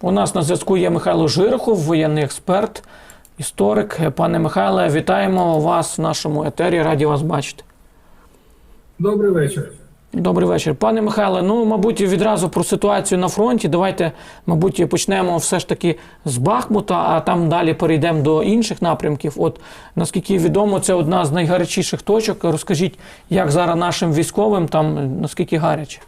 У нас на зв'язку є Михайло Жирохов, воєнний експерт, історик. Пане Михайле, вітаємо вас в нашому етері. Раді вас бачити. Добрий вечір. Добрий вечір. Пане Михайле, ну, мабуть, відразу про ситуацію на фронті. Давайте, мабуть, почнемо все ж таки з Бахмута, а там далі перейдемо до інших напрямків. От наскільки відомо, це одна з найгарячіших точок. Розкажіть, як зараз нашим військовим там наскільки гаряче?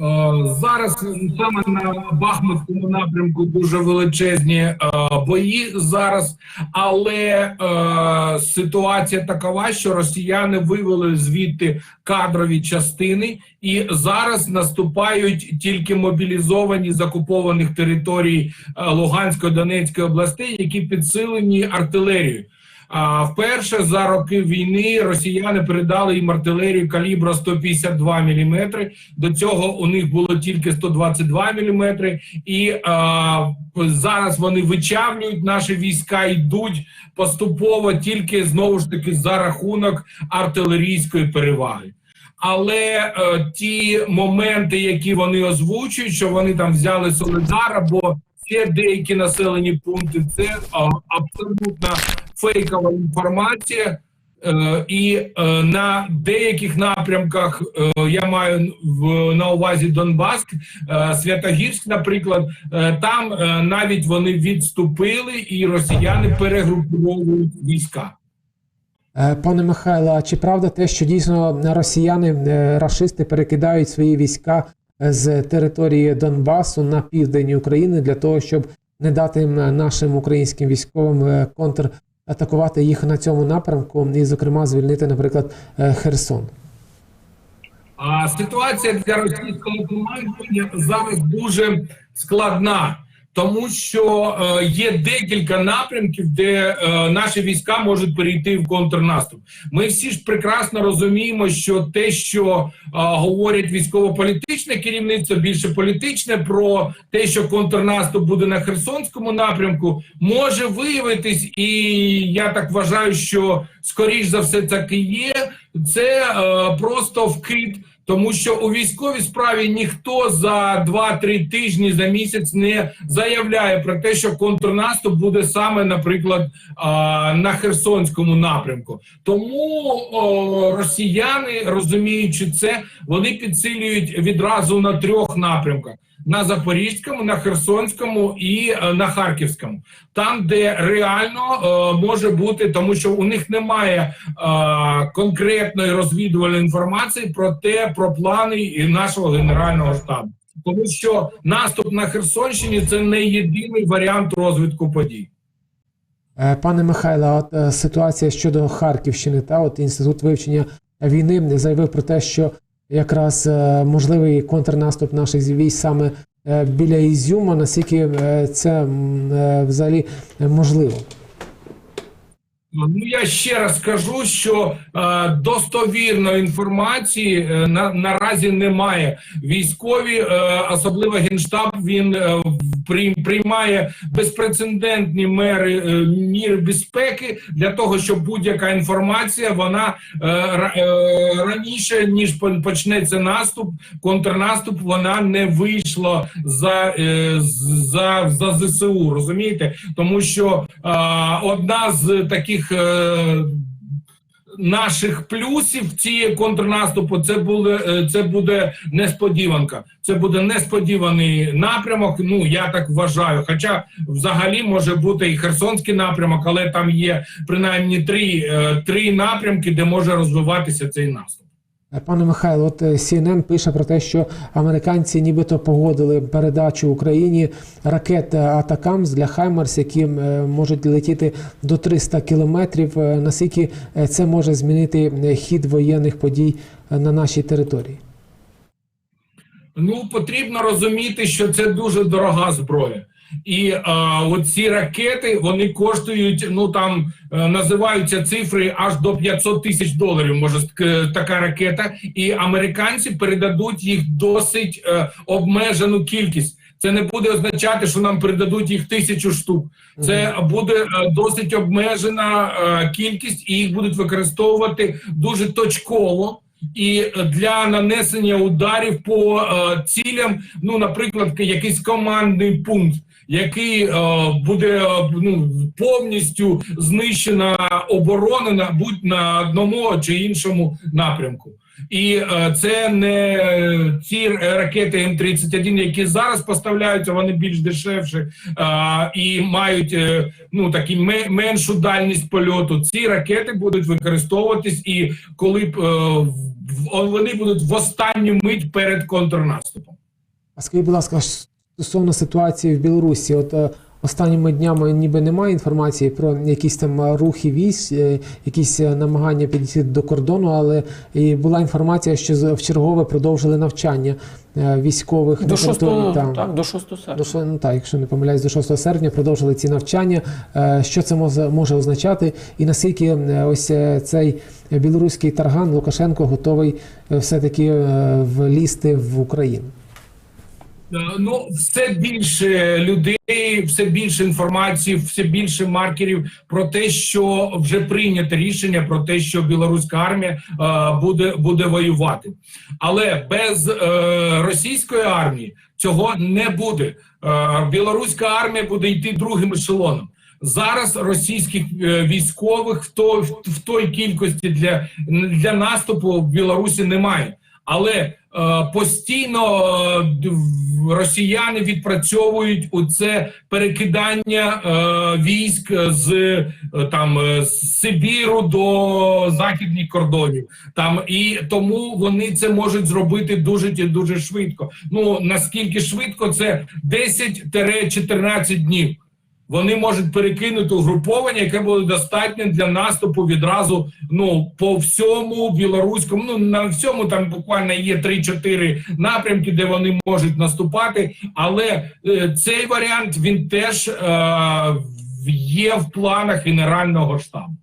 Е, Зараз саме на Бахмутському напрямку дуже величезні е, бої зараз, але е, ситуація такова, що росіяни вивели звідти кадрові частини, і зараз наступають тільки мобілізовані з окупованих територій Луганської Донецької областей, які підсилені артилерією. А вперше за роки війни росіяни передали їм артилерію калібра 152 мм. До цього у них було тільки 122 мм. І а, зараз вони вичавлюють наші війська, йдуть поступово тільки знову ж таки за рахунок артилерійської переваги. Але е, ті моменти, які вони озвучують, що вони там взяли Солидар або ще деякі населені пункти, це е, абсолютно фейкова інформація. Е, і е, на деяких напрямках е, я маю в на увазі Донбас, е, Святогірськ, наприклад, е, там е, навіть вони відступили, і росіяни перегруповують війська. Е, Пане Михайло, чи правда те, що дійсно росіяни, е, рашисти перекидають свої війська е, з території Донбасу на південь України для того, щоб не дати нашим українським військовим е, контратакувати їх на цьому напрямку і, зокрема, звільнити, наприклад, е, Херсон? А ситуація для російського командування зараз дуже складна, тому що е, є декілька напрямків, де е, наші війська можуть перейти в контрнаступ. Ми всі ж прекрасно розуміємо, що те, що е, говорять військово-політичне керівництво, більше політичне про те, що контрнаступ буде на Херсонському напрямку, може виявитись, і я так вважаю, що скоріш за все так і є. Це е, просто вкид. Тому що у військовій справі ніхто за 2-3 тижні за місяць не заявляє про те, що контрнаступ буде саме, наприклад, на Херсонському напрямку. Тому росіяни, розуміючи це, вони підсилюють відразу на трьох напрямках: на Запорізькому, на Херсонському і е, на Харківському, там, де реально е, може бути, тому що у них немає е, конкретної розвідувальної інформації про те, про плани нашого генерального штабу. Тому що наступ на Херсонщині це не єдиний варіант розвитку подій. Е, Пане Михайло, от е, ситуація щодо Харківщини, та от інститут вивчення війни заявив про те, що якраз е, можливий контрнаступ наших військ саме е, біля Ізюма, наскільки е, це взагалі можливо. Ну я ще раз скажу, що е, достовірної інформації е, на, наразі немає. Військові, е, особливо генштаб, він е, прийм- приймає безпрецедентні мери е, міри безпеки для того, щоб будь-яка інформація вона е, е, раніше ніж почнеться наступ, контрнаступ, вона не вийшла за, е, за, за ЗСУ. Розумієте, тому що е, одна з таких. Е, Наших плюсів цієї контрнаступу це буде е, це буде несподіванка. Це буде несподіваний напрямок. Ну я так вважаю. Хоча взагалі може бути і Херсонський напрямок, але там є принаймні три, е, три напрямки, де може розвиватися цей наступ. Пане Михайло, от е, CNN пише про те, що американці нібито погодили передачу Україні ракет е, Атакамс для Хаймарс, які е, можуть летіти до 300 кілометрів. Наскільки це може змінити хід воєнних подій на нашій території? Ну потрібно розуміти, що це дуже дорога зброя. І а, оці ракети вони коштують. Ну там е, називаються цифри аж до 500 тисяч доларів. Може ск- така ракета, і американці передадуть їх досить е, обмежену кількість. Це не буде означати, що нам передадуть їх тисячу штук. Це буде е, досить обмежена е, кількість, і їх будуть використовувати дуже точково. І для нанесення ударів по е, цілям, ну, наприклад, якийсь командний пункт, який е, буде е, ну, повністю знищена оборона на будь на одному чи іншому напрямку. І е, це не е, ці ракети М31, які зараз поставляються, вони більш дешевші е, і мають ну такі меншу дальність польоту. Ці ракети будуть використовуватись, і коли б, вони будуть в останню мить перед контрнаступом. А скажіть, будь ласка, стосовно ситуації в Білорусі, от останніми днями ніби немає інформації про якісь там рухи військ, е, якісь е, намагання підійти до кордону, але і була інформація, що в чергове продовжили навчання е, військових До 6, там. так, до 6 серпня. До ну, так, якщо не помиляюсь, до 6 серпня продовжили ці навчання. Що це може, означати, і наскільки ось цей білоруський тарган Лукашенко готовий е, все-таки е, влізти в Україну? Е, Ну, все більше людей, все більше інформації, все більше маркерів про те, що вже прийнято рішення про те, що білоруська армія е, буде, буде воювати. Але без е, російської армії цього не буде. Е, білоруська армія буде йти другим ешелоном. Зараз російських е, військових в той, в той кількості для, для наступу в Білорусі немає. Але е, постійно е, росіяни відпрацьовують у це перекидання е, військ з там з Сибіру до західних кордонів. Там і тому вони це можуть зробити дуже дуже швидко. Ну наскільки швидко, це 10-14 днів. Вони можуть перекинути угруповання, яке буде достатньо для наступу відразу ну по всьому білоруському. Ну на всьому там буквально є 3-4 напрямки, де вони можуть наступати. Але е, цей варіант він теж е, є в планах генерального штабу.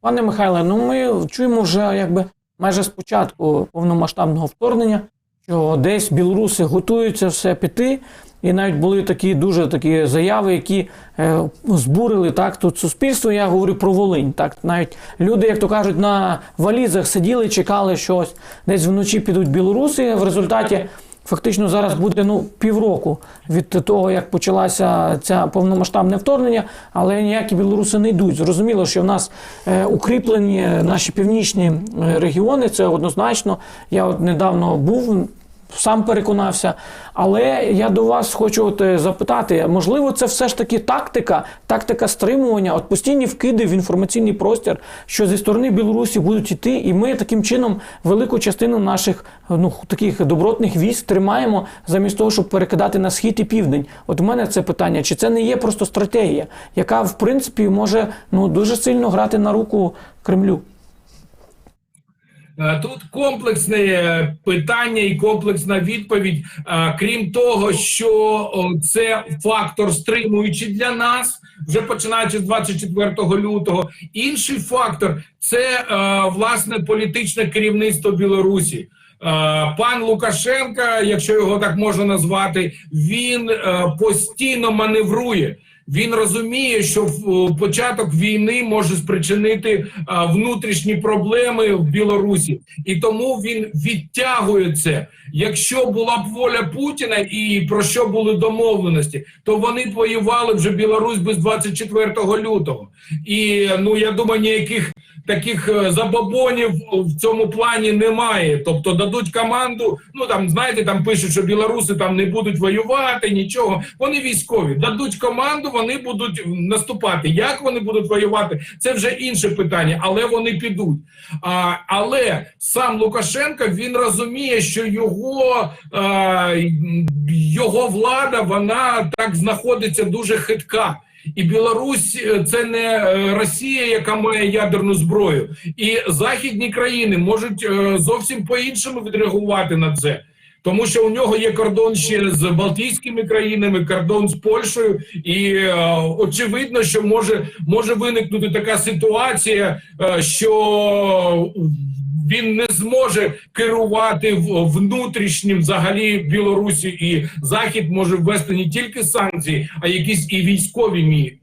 Пане Михайле, ну ми чуємо вже якби майже з початку повномасштабного вторгнення, що десь білоруси готуються все піти. І навіть були такі дуже такі заяви, які е, збурили так тут суспільство. Я говорю про Волинь. Так навіть люди, як то кажуть, на валізах сиділи, чекали щось. Десь вночі підуть білоруси. В результаті фактично зараз буде ну півроку від того, як почалася ця повномасштабне вторгнення, але ніякі білоруси не йдуть. Зрозуміло, що в нас е, укріплені наші північні е, регіони. Це однозначно. Я от недавно був. Сам переконався, але я до вас хочу от е, запитати: можливо, це все ж таки тактика, тактика стримування, от постійні вкиди в інформаційний простір, що зі сторони Білорусі будуть йти, і ми таким чином велику частину наших ну таких добротних військ тримаємо замість того, щоб перекидати на схід і південь. От у мене це питання: чи це не є просто стратегія, яка в принципі може ну дуже сильно грати на руку Кремлю? Е, Тут комплексне е, питання і комплексна відповідь. Е, Крім того, що це фактор стримуючий для нас, вже починаючи з 24 лютого. Інший фактор це власне політичне керівництво Білорусі. Пан Лукашенка, якщо його так можна назвати, він постійно маневрує. Він розуміє, що початок війни може спричинити внутрішні проблеми в Білорусі, і тому він відтягує це. Якщо була б воля Путіна і про що були домовленості, то вони воювали вже Білорусь без 24 лютого. І ну я думаю, ніяких таких е, забобонів в цьому плані немає. Тобто дадуть команду. Ну там знаєте, там пишуть, що білоруси там не будуть воювати, нічого. Вони військові дадуть команду, вони будуть наступати. Як вони будуть воювати? Це вже інше питання, але вони підуть. А, але сам Лукашенко він розуміє, що його, а, його влада вона так знаходиться дуже хитка. І Білорусь е, це не е, Росія, яка має ядерну зброю, і західні країни можуть е, зовсім по-іншому відреагувати на це. Тому що у нього є кордон ще з Балтійськими країнами, кордон з Польщею, і очевидно, що може, може виникнути така ситуація, що він не зможе керувати внутрішнім взагалі Білорусі, і Захід може ввести не тільки санкції, а якісь і військові міри.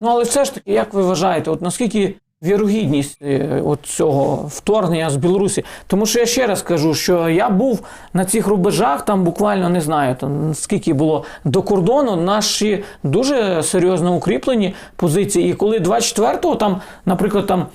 Ну але все ж таки, як ви вважаєте, от наскільки вірогідність е, от цього вторгнення з Білорусі. Тому що я ще раз кажу, що я був на цих рубежах, там буквально не знаю, там скільки було до кордону, наші дуже серйозно укріплені позиції. І коли 24-го, там, наприклад, там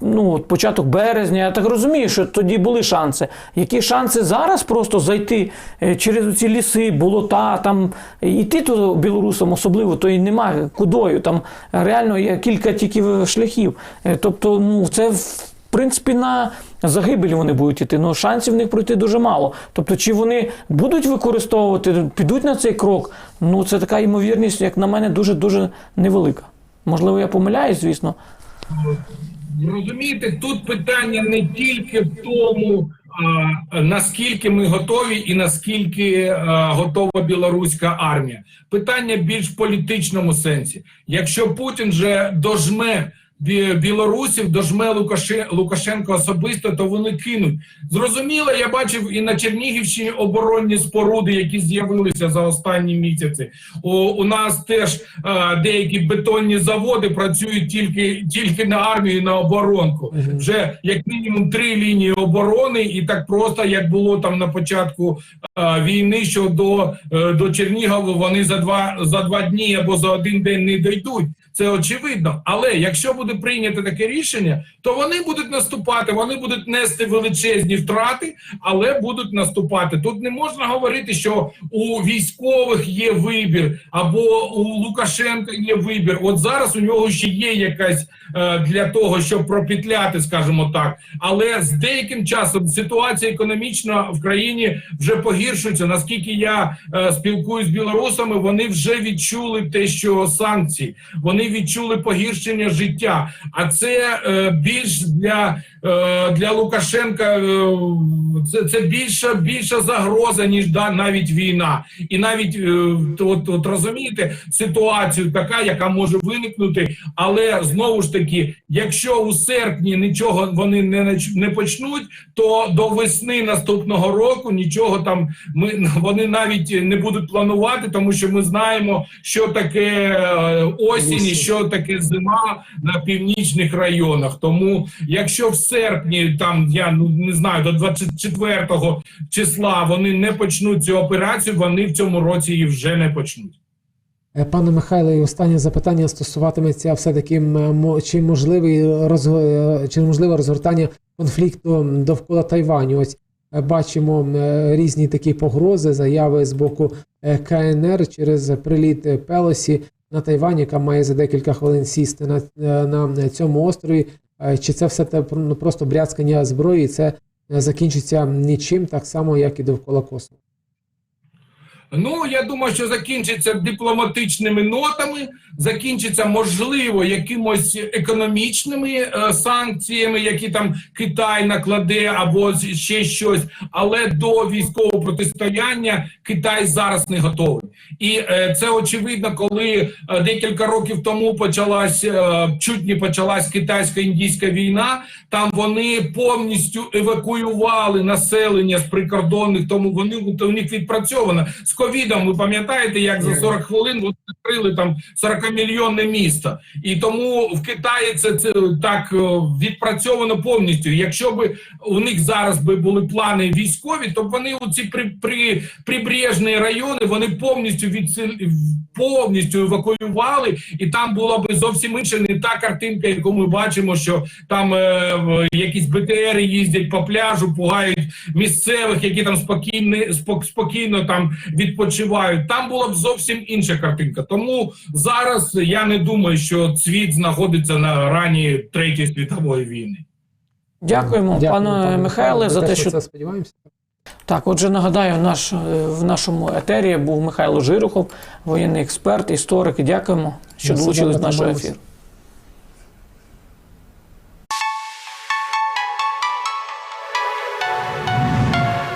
ну, початок березня, я так розумію, що тоді були шанси. Які шанси зараз просто зайти е, через ці ліси, болота, там іти то білорусам особливо, то і немає кудою. Там реально є кілька тільки шляхів. Тобто, ну це в принципі на загибель вони будуть іти. Ну шансів в них пройти дуже мало. Тобто, чи вони будуть використовувати, підуть на цей крок? Ну це така ймовірність, як на мене, дуже дуже невелика. Можливо, я помиляюсь, звісно. Розумієте, тут питання не тільки в тому, а, наскільки ми готові і наскільки а, готова білоруська армія. Питання більш в політичному сенсі. Якщо Путін же дожме білорусів, дожме Лукаше, Лукашенко особисто, то вони кинуть. Зрозуміло, я бачив і на Чернігівщині оборонні споруди, які з'явилися за останні місяці. У, у нас теж а, деякі бетонні заводи працюють тільки, тільки на армію, і на оборонку. Вже як мінімум три лінії оборони, і так просто як було там на початку а, війни, що до, е, до Чернігова вони за два за два дні або за один день не дійдуть. Це очевидно. Але якщо буде прийнято таке рішення, то вони будуть наступати, вони будуть нести величезні втрати, але будуть наступати. Тут не можна говорити, що у військових є вибір, або у Лукашенка є вибір. От зараз у нього ще є якась е, для того, щоб пропетляти, скажімо так. Але з деяким часом ситуація економічна в країні вже погіршується. Наскільки я е, спілкуюсь з білорусами, вони вже відчули те, що санкції, вони відчули погіршення життя. А це е, більш для, для Лукашенка е, це, це більша більша загроза, ніж да, навіть війна. І навіть е, от, от розумієте ситуацію, така, яка може виникнути. Але знову ж таки, якщо у серпні нічого вони не не почнуть, то до весни наступного року нічого там ми вони навіть не будуть планувати, тому що ми знаємо, що таке е, осінь і що таке зима на північних районах. Тому, якщо в серпні, там я ну не знаю, до 24 числа вони не почнуть цю операцію, вони в цьому році її вже не почнуть. Е, Пане Михайло, і останнє запитання стосуватиметься все-таки м, чи можливий розго- е, чи можливе розгортання конфлікту довкола Тайваню. Ось е, бачимо різні такі погрози, заяви з боку КНР через приліт Пелосі на Тайвань, яка має за декілька хвилин сісти на, на цьому острові. Чи це все те ну, просто бряцкання зброї, і це е, закінчиться нічим, так само, як і довкола Косово? Ну я думаю, що закінчиться дипломатичними нотами, закінчиться можливо якимось економічними е, санкціями, які там Китай накладе, або ще щось. Але до військового протистояння Китай зараз не готовий. І е, це очевидно, коли е, декілька років тому почалась е, чуть не почалась китайсько-індійська війна. Там вони повністю евакуювали населення з прикордонних, тому вони у них відпрацьовано з ковідом. Ви пам'ятаєте, як за 40 хвилин вони закрили там 40 мільйонне місто, і тому в Китаї це, це так відпрацьовано повністю. Якщо би у них зараз би були плани військові, то вони у ці при, при прибережні райони вони повністю відсил... повністю евакуювали, і там була би зовсім інша не та картинка, яку ми бачимо, що там е, якісь БТРи їздять по пляжу, пугають місцевих, які там спокійно, спок- спокійно там відпочивають. Там була б зовсім інша картинка. Тому зараз я не думаю, що світ знаходиться на грані третьої світової війни. Дякуємо, пане Михайле, за те, що це сподіваємося. Так, отже, нагадаю, наш, е, в нашому етері був Михайло Жирухов, воєнний експерт, історик. Дякуємо, що долучились до нашого ефіру.